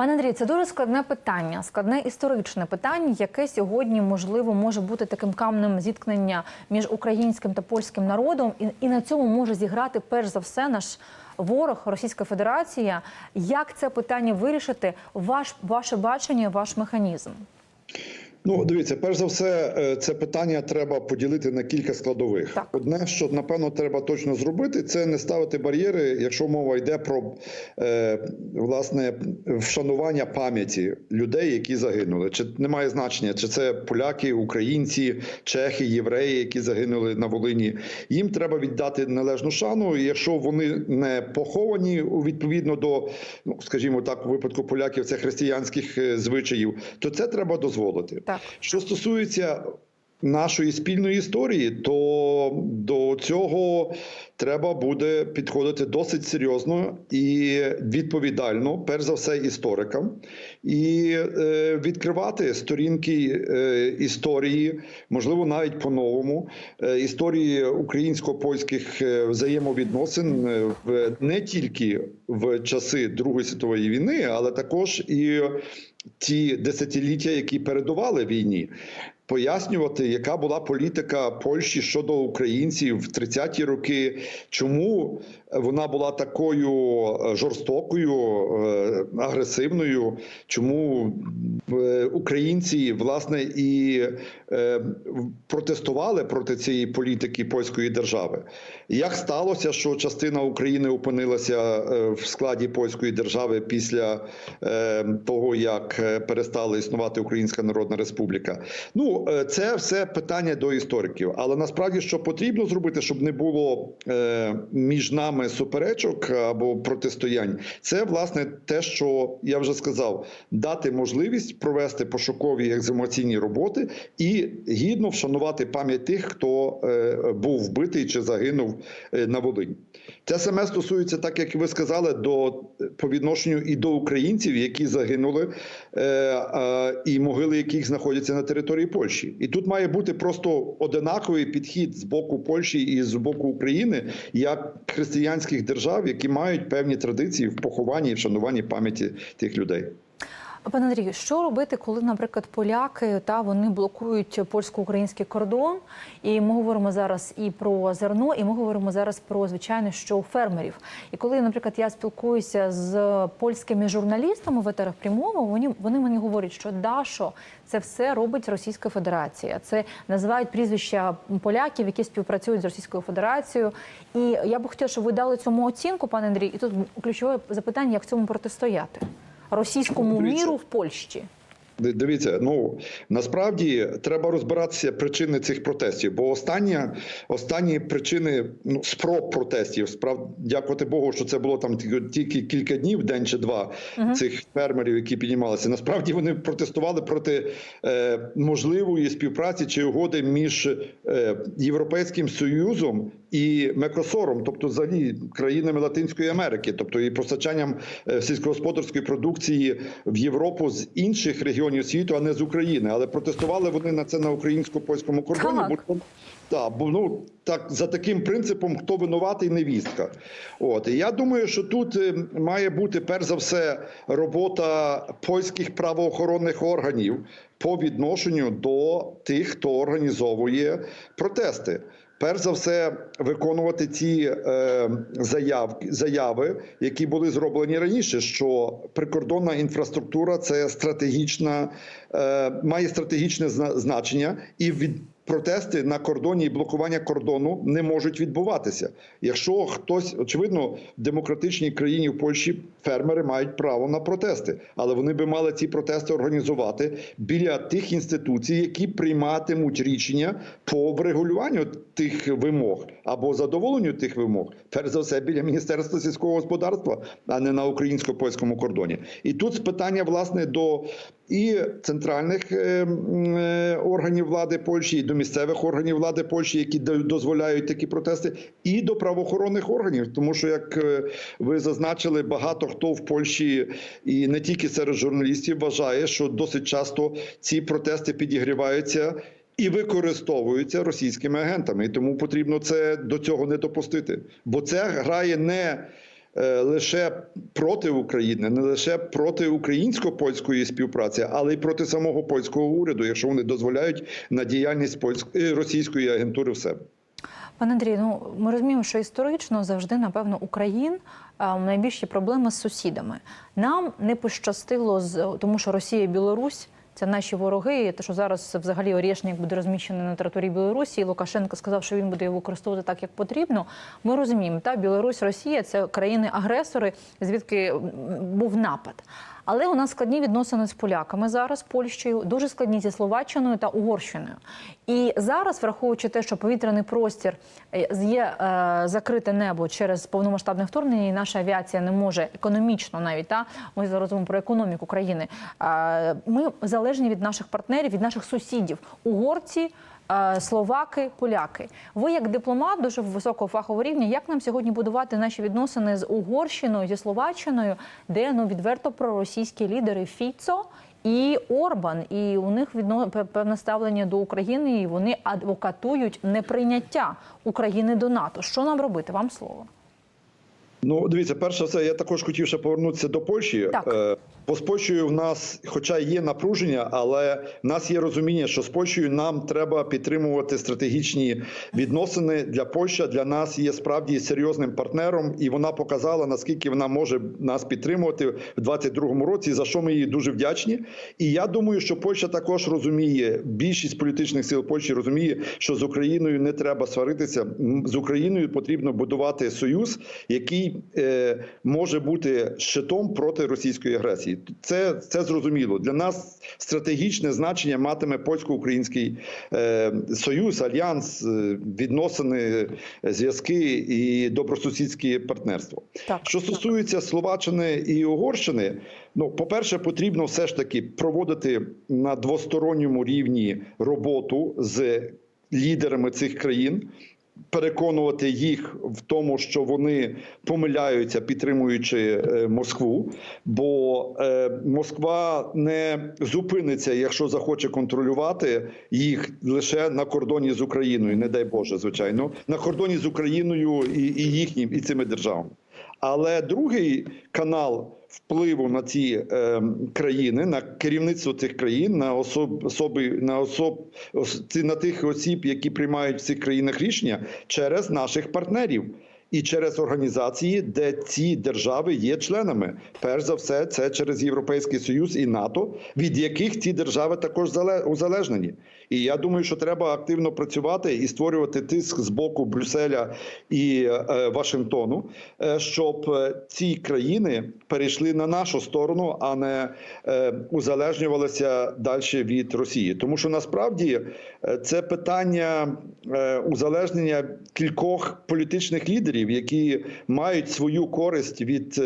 Пане Андрій, це дуже складне питання, складне історичне питання, яке сьогодні можливо може бути таким камнем зіткнення між українським та польським народом, і, і на цьому може зіграти перш за все наш ворог Російська Федерація. Як це питання вирішити? Ваш ваше бачення, ваш механізм? Ну, дивіться, перш за все, е, це питання треба поділити на кілька складових. Так. Одне, що напевно треба точно зробити, це не ставити бар'єри, якщо мова йде про е, власне вшанування пам'яті людей, які загинули. Чи немає значення, чи це поляки, українці, чехи, євреї, які загинули на Волині. Їм треба віддати належну шану. І якщо вони не поховані відповідно до, ну скажімо так, у випадку поляків, це християнських е, звичаїв, то це треба дозволити. Так. Що стосується нашої спільної історії, то до цього треба буде підходити досить серйозно і відповідально, перш за все, історикам, і е, відкривати сторінки е, історії, можливо, навіть по-новому, е, історії українсько-польських е, взаємовідносин в не тільки в часи Другої світової війни, але також і ті десятиліття, які передували війні. Пояснювати, яка була політика Польщі щодо українців в 30-ті роки, чому вона була такою е, жорстокою, е, агресивною, чому е, українці власне і е, протестували проти цієї політики польської держави. Як сталося, що частина України опинилася е, в складі польської держави після е, того, як е, перестала існувати Українська Народна Республіка? Ну е, це все питання до істориків. Але насправді що потрібно зробити, щоб не було е, між нами суперечок або протистоянь, це власне те, що я вже сказав, дати можливість провести пошукові екзумаційні роботи і гідно вшанувати пам'ять тих, хто е, був вбитий чи загинув е, на Волині. Те саме стосується, так як ви сказали, до по відношенню і до українців, які загинули, е, е, і могили яких знаходяться на території Польщі. І тут має бути просто одинаковий підхід з боку Польщі і з боку України, як християнських держав, які мають певні традиції в похованні і вшануванні пам'яті тих людей. Пане Андрію, що робити, коли, наприклад, поляки та вони блокують польсько-український кордон? І ми говоримо зараз і про зерно, і ми говоримо зараз про звичайно, що у фермерів. І коли, наприклад, я спілкуюся з польськими журналістами в етерах прямого, вони вони мені говорять, що да, що це все робить Російська Федерація. Це називають прізвища поляків, які співпрацюють з Російською Федерацією. І я би хотіла, щоб ви дали цьому оцінку, пане Андрій. І тут ключове запитання, як цьому протистояти російському міру в Польщі. Ди- Дивіться, ну насправді треба розбиратися причини цих протестів, бо останні, останні причини ну, спроб протестів, справ дякувати Богу, що це було там тільки- кілька днів, день чи два цих фермерів, які піднімалися. Насправді вони протестували проти е, можливої співпраці чи угоди між е, Європейським Союзом і Мекосором, тобто взагалі країнами Латинської Америки, тобто і постачанням е, сільськогосподарської продукції в Європу з інших регіонів світу, а не з України. Але протестували вони на це на українсько-польському кордоні. Бо так, бо ну так за таким принципом, хто винуватий, невістка. От і я думаю, що тут е, має бути перш за все робота польських правоохоронних органів по відношенню до тих, хто організовує протести. Перш за все, виконувати ті е, заявки, заяви, які були зроблені раніше, що прикордонна інфраструктура це стратегічна, е, має стратегічне зна- значення, і від протести на кордоні і блокування кордону не можуть відбуватися. Якщо хтось, очевидно, в демократичній країні в Польщі фермери мають право на протести, але вони би мали ці протести організувати біля тих інституцій, які прийматимуть рішення по врегулюванню тих вимог або задоволенню тих вимог, перш за все біля міністерства сільського господарства, а не на українсько польському кордоні. І тут питання власне до і центральних е, е, органів влади Польщі, і до місцевих органів влади Польщі, які до- дозволяють такі протести, і до правоохоронних органів, тому що як е, ви зазначили, багато хто в Польщі і не тільки серед журналістів вважає, що досить часто ці протести підігріваються. І використовуються російськими агентами, і тому потрібно це до цього не допустити, бо це грає не лише проти України, не лише проти українсько-польської співпраці, але й проти самого польського уряду, якщо вони дозволяють на діяльність польської російської агентури в себе. Пане Андрій, ну ми розуміємо, що історично завжди, напевно, Україн найбільші проблеми з сусідами. Нам не пощастило з тому, що Росія і Білорусь. Це наші вороги. Те, що зараз взагалі Орєшнік буде розміщений на території Білорусі, і Лукашенко сказав, що він буде його використовувати так, як потрібно. Ми розуміємо, та Білорусь, Росія це країни-агресори, звідки був напад. Але у нас складні відносини з поляками зараз, Польщею, дуже складні зі Словаччиною та Угорщиною. І зараз, враховуючи те, що повітряний простір е, є е, закрите небо через повномасштабне вторгнення, і наша авіація не може економічно навіть та ми зараз говоримо про економіку країни. Е, ми залежні від наших партнерів, від наших сусідів, угорці. Е, Словаки, поляки, ви як дипломат дуже високого фахового рівня. Як нам сьогодні будувати наші відносини з Угорщиною зі Словаччиною, де ну відверто проросійські лідери Фіцо і Орбан, і у них відно певне ставлення до України, і вони адвокатують неприйняття України до НАТО. Що нам робити? Вам слово. Ну, дивіться, перше все, я також хотів ще повернутися до Польщі. Так. Бо з в нас, хоча є напруження, але в нас є розуміння, що з Польщею нам треба підтримувати стратегічні відносини. Для Польща для нас є справді серйозним партнером, і вона показала наскільки вона може нас підтримувати в 2022 році. За що ми їй дуже вдячні. І я думаю, що Польща також розуміє, більшість політичних сил Польщі розуміє, що з Україною не треба сваритися. З Україною потрібно будувати союз, який е, може бути щитом проти російської агресії. Це, це зрозуміло. Для нас стратегічне значення матиме польсько-український е, союз, альянс, е, відносини, зв'язки і добросусідське партнерство. Так. Що стосується Словаччини і Угорщини, ну по-перше, потрібно все ж таки проводити на двосторонньому рівні роботу з лідерами цих країн. Переконувати їх в тому, що вони помиляються, підтримуючи е, Москву, бо е, Москва не зупиниться, якщо захоче контролювати їх лише на кордоні з Україною, не дай Боже, звичайно, на кордоні з Україною і, і їхнім і цими державами. Але другий канал впливу на ці е, країни, на керівництво цих країн, на особ, особи, на особ, на тих осіб, які приймають в цих країнах рішення, через наших партнерів. І через організації, де ці держави є членами, перш за все, це через Європейський Союз і НАТО, від яких ці держави також зале- узалежнені. І я думаю, що треба активно працювати і створювати тиск з боку Брюсселя і е, Вашингтону, е, щоб е, ці країни перейшли на нашу сторону, а не узалежнювалися далі від Росії. Тому що насправді це питання узалежнення кількох політичних лідерів, які мають свою користь від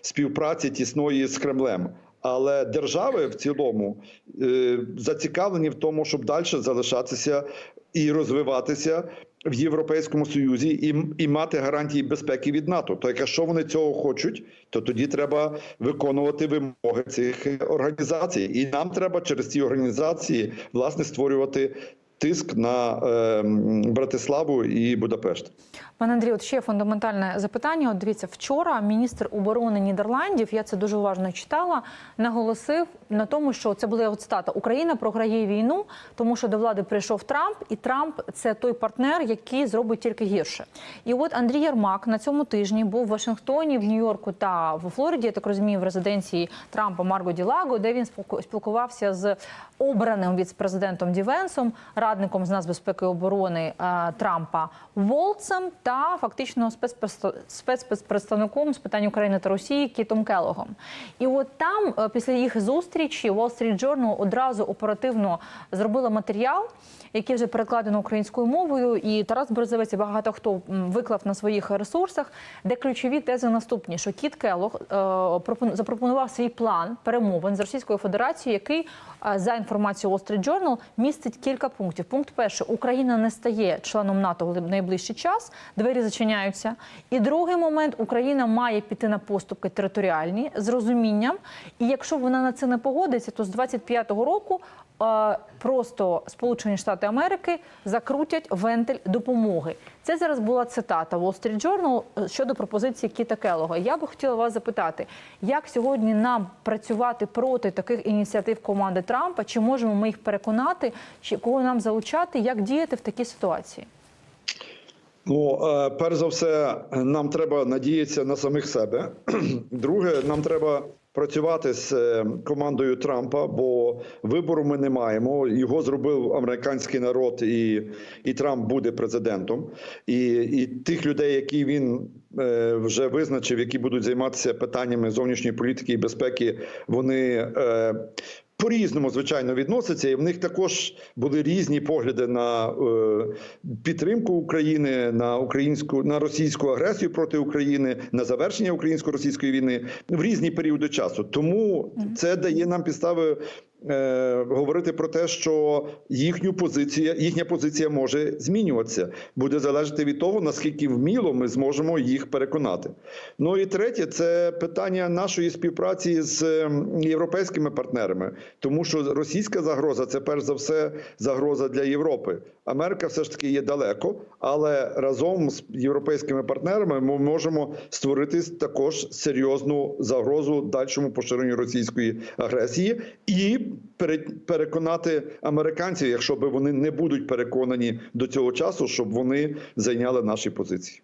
співпраці тісної з Кремлем. Але держави в цілому е, зацікавлені в тому, щоб далі залишатися і розвиватися в Європейському Союзі і, і мати гарантії безпеки від НАТО. То якщо вони цього хочуть, то тоді треба виконувати вимоги цих організацій, і нам треба через ці організації власне створювати тиск на е, Братиславу і Будапешт. Пане Андрій, от ще фундаментальне запитання. От дивіться, вчора міністр оборони Нідерландів, я це дуже уважно читала, наголосив на тому, що це була цитата: Україна програє війну, тому що до влади прийшов Трамп, і Трамп це той партнер, який зробить тільки гірше. І от Андрій Ярмак на цьому тижні був в Вашингтоні, в Нью-Йорку та в Флориді, я так розумію, в резиденції Трампа Марго Ділаго, де він спілку- спілкувався з обраним віцпрезидентом Дівенсом, радником з нацбезпеки і оборони е, Трампа Волцем та фактично спецпредста- спецпредставником з питань України та Росії Кітом Келогом. І от там, е, після їх зустрічі, Wall Street Journal одразу оперативно зробила матеріал, який вже перекладено українською мовою. І Тарас Березовець і багато хто виклав на своїх ресурсах, де ключові тези наступні: що Кіт Келог е, запропонував свій план перемовин з Російською Федерацією, який за інформацією Wall Street Journal містить кілька пунктів. Пункт перший: Україна не стає членом НАТО в найближчий час. Двері зачиняються. І другий момент Україна має піти на поступки територіальні з розумінням. І якщо вона на це не погодиться, то з 25-го року просто Сполучені Штати Америки закрутять вентиль допомоги. Це зараз була цитата Wall Street Journal е, щодо пропозиції Кіта Келлога. Я би хотіла вас запитати, як сьогодні нам працювати проти таких ініціатив команди Трампа? Чи можемо ми їх переконати, чи кого нам залучати, як діяти в такій ситуації? Ну, е, перш за все, нам треба надіятися на самих себе. Друге, нам треба працювати з е, командою Трампа, бо вибору ми не маємо. Його зробив американський народ, і, і Трамп буде президентом. І, і тих людей, які він е, вже визначив, які будуть займатися питаннями зовнішньої політики і безпеки, вони. Е, по-різному, звичайно, відносяться, і в них також були різні погляди на е, підтримку України, на українську на російську агресію проти України, на завершення українсько-російської війни в різні періоди часу. Тому це дає нам підстави. Е, Говорити про те, що їхню позиція, їхня позиція може змінюватися, буде залежати від того, наскільки вміло ми зможемо їх переконати. Ну і третє, це питання нашої співпраці з європейськими партнерами, тому що російська загроза це перш за все загроза для Європи. Америка все ж таки є далеко, але разом з європейськими партнерами ми можемо створити також серйозну загрозу дальшому поширенню російської агресії і переконати американців, якщо би вони не будуть переконані до цього часу, щоб вони зайняли наші позиції.